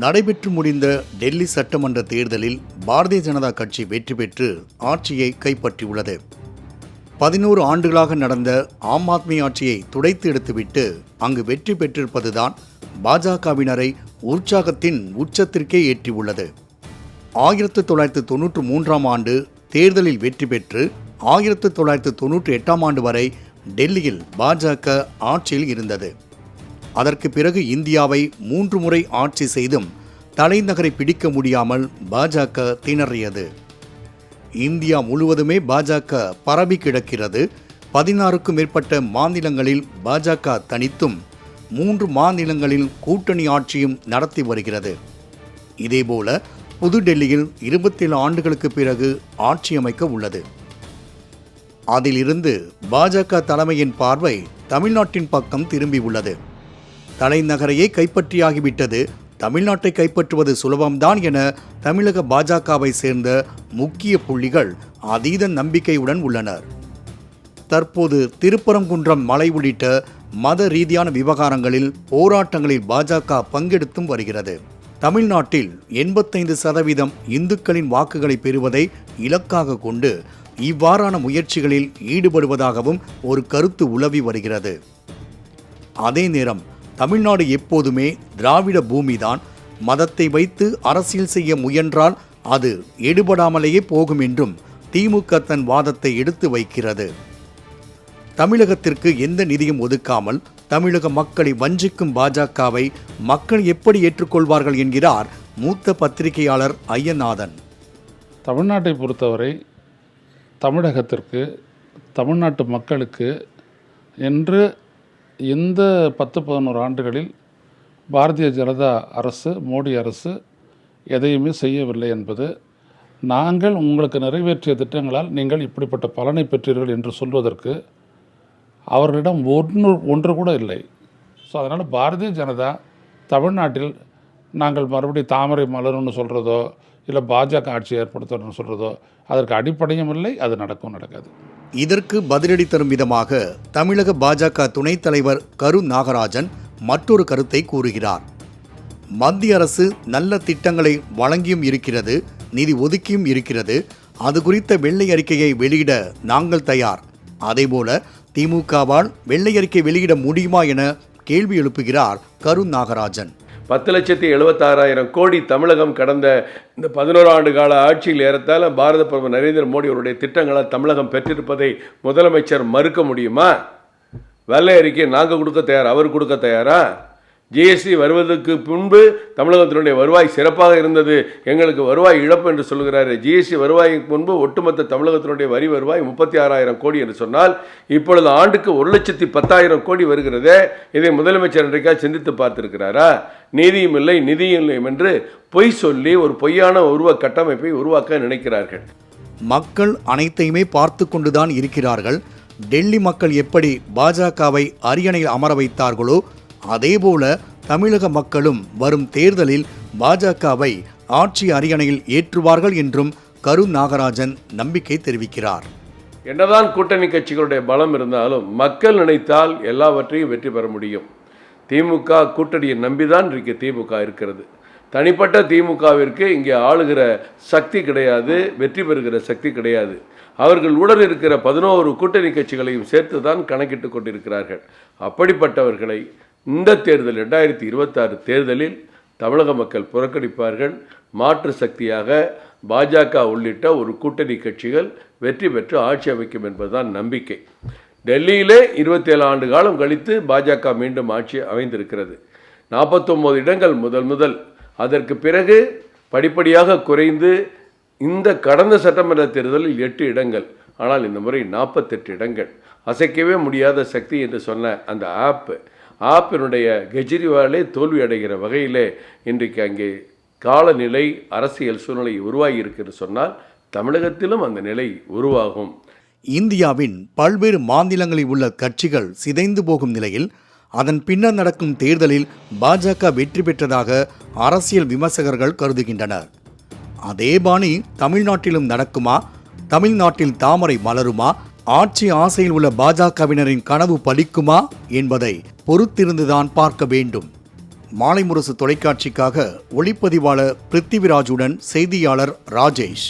நடைபெற்று முடிந்த டெல்லி சட்டமன்ற தேர்தலில் பாரதிய ஜனதா கட்சி வெற்றி பெற்று ஆட்சியை கைப்பற்றியுள்ளது. பதினோரு ஆண்டுகளாக நடந்த ஆம் ஆத்மி ஆட்சியை துடைத்து எடுத்துவிட்டு அங்கு வெற்றி பெற்றிருப்பதுதான் பாஜகவினரை உற்சாகத்தின் உச்சத்திற்கே ஏற்றியுள்ளது. ஆயிரத்து தொள்ளாயிரத்து தொன்னூற்று மூன்றாம் ஆண்டு தேர்தலில் வெற்றி பெற்று ஆயிரத்து தொள்ளாயிரத்து தொன்னூற்றி எட்டாம் ஆண்டு வரை டெல்லியில் பாஜக ஆட்சியில் இருந்தது. அதற்கு பிறகு இந்தியாவை மூன்று முறை ஆட்சி செய்தும் தலைநகரை பிடிக்க முடியாமல் பாஜக திணறியது. இந்தியா முழுவதுமே பாஜக பரவி கிடக்கிறது. பதினாறுக்கும் மேற்பட்ட மாநிலங்களில் பாஜக தனித்தும் மூன்று மாநிலங்களில் கூட்டணி ஆட்சியும் நடத்தி வருகிறது. இதேபோல புதுடெல்லியில் இருபத்தேழு ஆண்டுகளுக்கு பிறகு ஆட்சி அமைக்க உள்ளது. அதிலிருந்து பாஜக தலைமையின் பார்வை தமிழ்நாட்டின் பக்கம் திரும்பியுள்ளது தலைநகரையே கைப்பற்றியாகிவிட்டது. தமிழ்நாட்டை கைப்பற்றுவது சுலபம்தான் என தமிழக பாஜகவை சேர்ந்த முக்கிய புள்ளிகள் அதீத நம்பிக்கையுடன் உள்ளனர். தற்போது திருப்பரங்குன்றம் மலை உள்ளிட்ட மத ரீதியான விவகாரங்களில் போராட்டங்களில் பாஜக பங்கெடுத்தும் வருகிறது. தமிழ்நாட்டில் எண்பத்தைந்து சதவீதம் இந்துக்களின் வாக்குகளை பெறுவதை இலக்காக கொண்டு இவ்வாறான முயற்சிகளில் ஈடுபடுவதாகவும் ஒரு கருத்து உலவி வருகிறது. அதே நேரம் தமிழ்நாடு எப்போதுமே திராவிட பூமிதான். மதத்தை வைத்து அரசியல் செய்ய முயன்றால் அது எடுபடாமலேயே போகும் என்றும் திமுக தன் வாதத்தை எடுத்து வைக்கிறது. தமிழகத்திற்கு எந்த நிதியும் ஒதுக்காமல் தமிழக மக்களை வஞ்சிக்கும் பாஜகவை மக்கள் எப்படி ஏற்றுக்கொள்வார்கள் என்கிறார் மூத்த பத்திரிகையாளர் ஐயநாதன். தமிழ்நாட்டை பொறுத்தவரை தமிழகத்திற்கு தமிழ்நாட்டு மக்களுக்கு என்று இந்த பத்து பதினோரு ஆண்டுகளில் பாரதிய ஜனதா அரசு மோடி அரசு எதையுமே செய்யவில்லை என்பது நாங்கள் உங்களுக்கு நிறைவேற்றிய திட்டங்களால் நீங்கள் இப்படிப்பட்ட பலனை பெற்றீர்கள் என்று சொல்வதற்கு அவர்களிடம் ஒன்று ஒன்று கூட இல்லை. ஸோ அதனால் பாரதிய ஜனதா தமிழ்நாட்டில் நாங்கள் மறுபடியும் தாமரை மலர்னு சொல்கிறதோ இல்லை பாஜக ஆட்சி ஏற்படுத்தணும்னு சொல்கிறதோ அதற்கு அடிப்படையும் இல்லை அது நடக்கும் நடக்காது. இதற்கு பதிலடி தரும் விதமாக தமிழக பாஜக துணைத் தலைவர் கரு நாகராஜன் மற்றொரு கருத்தை கூறுகிறார். மத்திய அரசு நல்ல திட்டங்களை வழங்கியும் இருக்கிறது நிதி ஒதுக்கியும் இருக்கிறது அது குறித்த வெள்ளை அறிக்கையை வெளியிட நாங்கள் தயார். அதேபோல திமுகவால் வெள்ளை அறிக்கை வெளியிட முடியுமா என கேள்வி எழுப்புகிறார் கரு நாகராஜன். பத்து லட்சத்தி எழுபத்தாறாயிரம் கோடி தமிழகம் கடந்த இந்த பதினோரு ஆண்டு கால ஆட்சியில் ஏறத்தால் பாரத பிரதமர் நரேந்திர மோடி அவருடைய திட்டங்களை தமிழகம் பெற்றிருப்பதை முதலமைச்சர் மறுக்க முடியுமா? வெள்ளை அறிக்கை நாங்கள் கொடுக்க தயார்? அவர் கொடுக்க தயாரா? ஜிஎஸ்டி வருவதற்கு முன்பு தமிழகத்தினுடைய வருவாய் சிறப்பாக இருந்தது. எங்களுக்கு வருவாய் இழப்பு என்று சொல்கிறாரு ஜிஎஸ்டி வருவாய்க்கு முன்பு ஒட்டுமொத்த தமிழகத்தினுடைய வரி வருவாய் முப்பத்தி ஆறாயிரம் கோடி என்று சொன்னால் இப்பொழுது ஆண்டுக்கு ஒரு லட்சத்தி பத்தாயிரம் கோடி வருகிறதே. இதை முதலமைச்சர் இன்றைக்கா சிந்தித்து பார்த்திருக்கிறாரா? நீதியும் இல்லை நிதியும் இல்லை என்று பொய் சொல்லி ஒரு பொய்யான உருவ கட்டமைப்பை உருவாக்க நினைக்கிறார்கள். மக்கள் அனைத்தையுமே பார்த்து கொண்டுதான் இருக்கிறார்கள். டெல்லி மக்கள் எப்படி பாஜகவை அரியணையில் அமர வைத்தார்களோ அதேபோல தமிழக மக்களும் வரும் தேர்தலில் பாஜகவை ஆட்சி அரியணையில் ஏற்றுவார்கள் என்றும் கரு நாகராஜன் நம்பிக்கை தெரிவிக்கிறார். என்னதான் கூட்டணி கட்சிகளுடைய பலம் இருந்தாலும் மக்கள் நினைத்தால் எல்லாவற்றையும் வெற்றி பெற முடியும். திமுக கூட்டணியை நம்பிதான் இன்றைக்கு திமுக இருக்கிறது. தனிப்பட்ட திமுகவிற்கு இங்கே ஆளுகிற சக்தி கிடையாது வெற்றி பெறுகிற சக்தி கிடையாது. அவர்கள் உடன் இருக்கிற பதினோரு கூட்டணி கட்சிகளையும் சேர்த்து தான் கணக்கிட்டு கொண்டிருக்கிறார்கள். அப்படிப்பட்டவர்களை இந்த தேர்தல் ரெண்டாயிரத்தி இருபத்தாறு தேர்தலில் தமிழக மக்கள் புறக்கணிப்பார்கள். மாற்று சக்தியாக பாஜக உள்ளிட்ட ஒரு கூட்டணி கட்சிகள் வெற்றி பெற்று ஆட்சி அமைக்கும் என்பதுதான் நம்பிக்கை. டெல்லியிலே இருபத்தேழு ஆண்டு காலம் கழித்து பாஜக மீண்டும் ஆட்சி அமைந்திருக்கிறது. நாற்பத்தொம்போது இடங்கள் முதல் முதல். அதற்கு பிறகு படிப்படியாக குறைந்து இந்த கடந்த சட்டமன்ற தேர்தலில் எட்டு இடங்கள். ஆனால் இந்த முறை நாற்பத்தெட்டு இடங்கள். அசைக்கவே முடியாத சக்தி என்று சொன்ன அந்த ஆப்பு ஆப்பினுடைய கெஜ்ரிவாலே தோல்வி அடைகிற வகையிலே இன்றைக்கு அங்கே காலநிலை அரசியல் சூழ்நிலை உருவாகி இருக்குன்னு சொன்னால் தமிழகத்திலும் அந்த நிலை உருவாகும். இந்தியாவின் பல்வேறு மாநிலங்களில் உள்ள கட்சிகள் சிதைந்து போகும் நிலையில் அதன் பின்னர் நடக்கும் தேர்தலில் பாஜக வெற்றி பெற்றதாக அரசியல் விமர்சகர்கள் கருதுகின்றனர். அதே பாணி தமிழ்நாட்டிலும் நடக்குமா? தமிழ்நாட்டில் தாமரை மலருமா? ஆட்சி ஆசையில் உள்ள பாஜகவினரின் கனவு பலிக்குமா என்பதை பொறுத்திருந்துதான் பார்க்க வேண்டும். மாலை முரசு தொலைக்காட்சிக்காக ஒளிப்பதிவாளர் பிருத்திவிராஜுடன் செய்தியாளர் ராஜேஷ்.